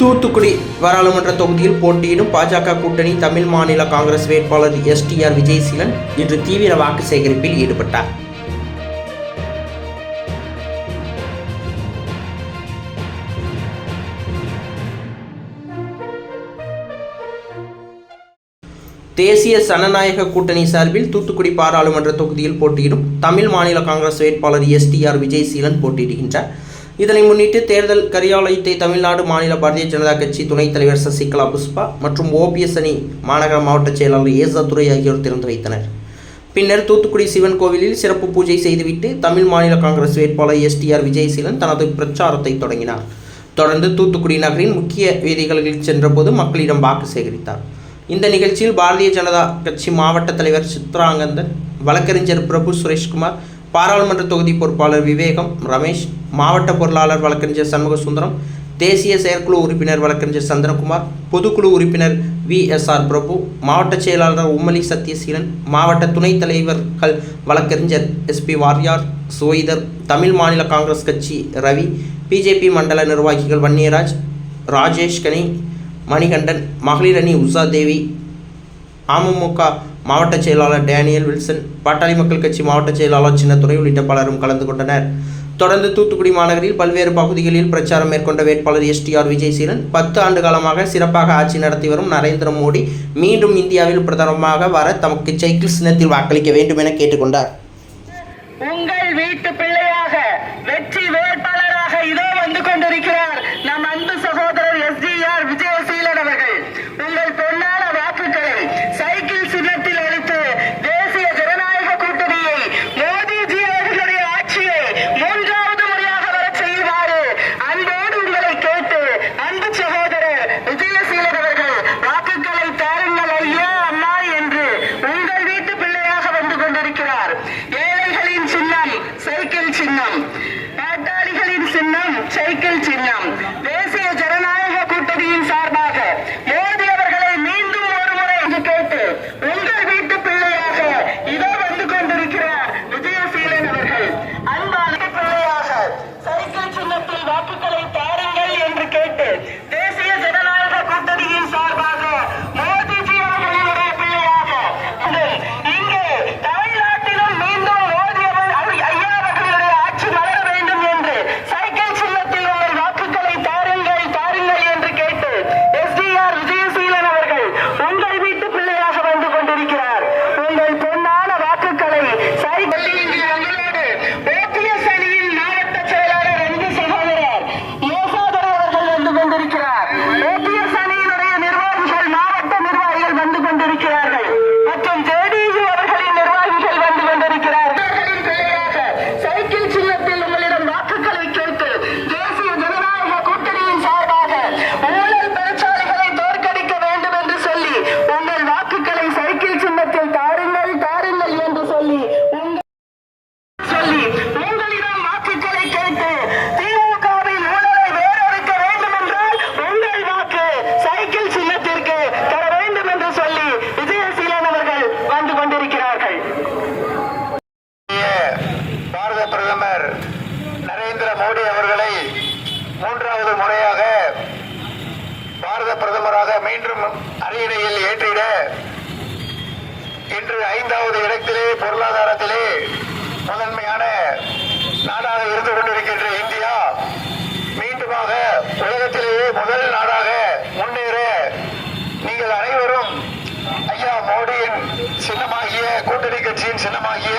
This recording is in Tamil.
தூத்துக்குடி பாராளுமன்ற தொகுதியில் போட்டியிடும் பாஜக கூட்டணி தமிழ் மாநில காங்கிரஸ் வேட்பாளர் எஸ்டிஆர் விஜயசீலன் இன்று தீவிர வாக்கு சேகரிப்பில் ஈடுபட்டார். தேசிய சனநாயக கூட்டணி சார்பில் தூத்துக்குடி பாராளுமன்ற தொகுதியில் போட்டியிடும் தமிழ் மாநில காங்கிரஸ் வேட்பாளர் எஸ்டிஆர் விஜயசீலன் போட்டியிடுகின்றார். இதனை முன்னிட்டு தேர்தல் கரியாலயத்தை தமிழ்நாடு மாநில பாரதிய ஜனதா கட்சி துணைத் தலைவர் சசிகலா புஷ்பா மற்றும் ஓபிஎஸ் அணி மாநகர மாவட்ட செயலாளர் ஏசாதுரை ஆகியோர் திறந்து வைத்தனர் பின்னர் தூத்துக்குடி சிவன் கோவிலில் சிறப்பு பூஜை செய்துவிட்டு தமிழ் மாநில காங்கிரஸ் வேட்பாளர் எஸ்டிஆர் விஜயசீலன் தனது பிரச்சாரத்தை தொடங்கினார். தொடர்ந்து தூத்துக்குடி நகரின் முக்கிய வீதிகளில் சென்றபோது மக்களிடம் வாக்கு சேகரித்தார். இந்த நிகழ்ச்சியில் பாரதிய ஜனதா கட்சி மாவட்ட தலைவர் சித்ராங்கந்தன் வழக்கறிஞர் பிரபு சுரேஷ்குமார் பாராளுமன்ற தொகுதி பொறுப்பாளர் விவேகம் ரமேஷ் மாவட்ட பொருளாளர் வழக்கறிஞர் சண்முக சுந்தரம் தேசிய செயற்குழு உறுப்பினர் வழக்கறிஞர் சந்திரகுமார் பொதுக்குழு உறுப்பினர் வி எஸ் ஆர் பிரபு மாவட்ட செயலாளர் உம்மலி சத்யசீலன் மாவட்ட துணைத் தலைவர்கள் வழக்கறிஞர் எஸ்பி வாரியார் சுவைதர் தமிழ் மாநில காங்கிரஸ் கட்சி ரவி பிஜேபி மண்டல நிர்வாகிகள் வன்னியராஜ் ராஜேஷ் கனி மணிகண்டன் மகளிரணி உஷா தேவி அமமுக மாவட்ட செயலாளர் டேனியல் வில்சன் பாட்டாளி மக்கள் கட்சி மாவட்ட செயலாளர் சின்னத்துறை உள்ளிட்ட பலரும் கலந்து கொண்டனர். தொடர்ந்து தூத்துக்குடி மாநகரில் பல்வேறு பகுதிகளில் பிரச்சாரம் மேற்கொண்ட வேட்பாளர் எஸ்டிஆர் விஜயசீலன் பத்து ஆண்டு காலமாக சிறப்பாக ஆட்சி நடத்தி வரும் நரேந்திர மோடி மீண்டும் இந்தியாவில் பிரதமராக வர தமக்கு சைக்கிள் சின்னத்தில் வாக்களிக்க வேண்டும் என கேட்டுக்கொண்டார். உங்கள் வீட்டு பிள்ளையாக வெற்றி வேட்பாளராக இதோ வந்து கொண்டிருக்கிறார். சின்னம் சைக்கிள் சின்னம் தேசிய ஜனநாயக கூட்டணியின் சார்பாக மோடி அவர்களை மீண்டும் ஒரு முறை என்று கேட்டு உங்கள் வீட்டு பிள்ளையாக இதோ வந்து கொண்டிருக்கிறார் விஜயசீலன் அவர்கள் அன்பான பிள்ளையாக சைக்கிள் சின்னத்தில் வாக்குகளை தாருங்கள் என்று கேட்டு தேசிய ஜனநாயக கூட்டணியின் சார்பாக மோடிஜி அவர்களுடைய பிள்ளையாக உங்கள் இங்கே தமிழ்நாட்டிலும் மீண்டும் மோடி அவர் அவர் ஐயா அவர்களுடைய ஆட்சி மலர வேண்டும் என்று சைக்கிள் சின்னத்தில் உங்கள் வாக்குகளை தாருங்கள் தாருங்கள் என்று கேட்டு எஸ்டிஆர் விஜயசீலன் அவர்கள் உங்கள் வீட்டு பிள்ளையாக வந்து கொண்டிருக்கிறார் உங்கள் பொன்னான வாக்குகளை சைக்கிள் இங்கே எங்களோடு ஓபிஎஸ் அணியின் மாவட்ட செயலாளர் அன்பு சகோதரர் யோசாதர் அவர்கள் வந்து கொண்டிருக்கிறார் ஓபிஎஸ் அணியினுடைய நிர்வாகிகள் மாவட்ட நிர்வாகிகள் வந்து கொண்டிருக்கிறார்கள் மற்றும் ஜேடியு அவர்களின் நிர்வாகிகள் வந்து கொண்டிருக்கிறார்கள் அவர்களின் பிள்ளையாக சைக்கிள் சின்னத்தில் உங்களிடம் வாக்குகளை கேட்டு தேசிய ஜனநாயக கூட்டணியின் சார்பாக ஊழல் பெருச்சாளிகளை தோற்கடிக்க வேண்டும் என்று சொல்லி உங்கள் வாக்குகளை சைக்கிள் சின்னத்தில் தாருங்கள் தாருங்கள் என்று சொல்லி உங்கள் சொல்லி உங்களிடம் வாக்குகளை கேட்டு திமுகவின் ஊழலை வேறறுக்க வேண்டும் என்றால் உங்கள் வாக்கு சைக்கிள் சின்னத்திற்கு தர வேண்டும் என்று சொல்லி விஜயசீலன் அவர்கள் வந்து கொண்டிருக்கிறார்கள் பாரத பிரதமர் நரேந்திர மோடி அவர்களை மூன்றாவது முறையாக பாரத பிரதமராக மீண்டும் அரியணையில் ஏற்றிட இன்று ஐந்தாவது இடத்திலே பொருளாதாரத்திலே முதன்மையான நாடாக இருந்து கொண்டிருக்கின்ற இந்தியா மீண்டுமாக உலகத்திலேயே முதல் நாடாக முன்னேற நீங்கள் அனைவரும் ஐயா மோடியின் சின்னமாகிய கூட்டணி கட்சியின் சின்னமாகிய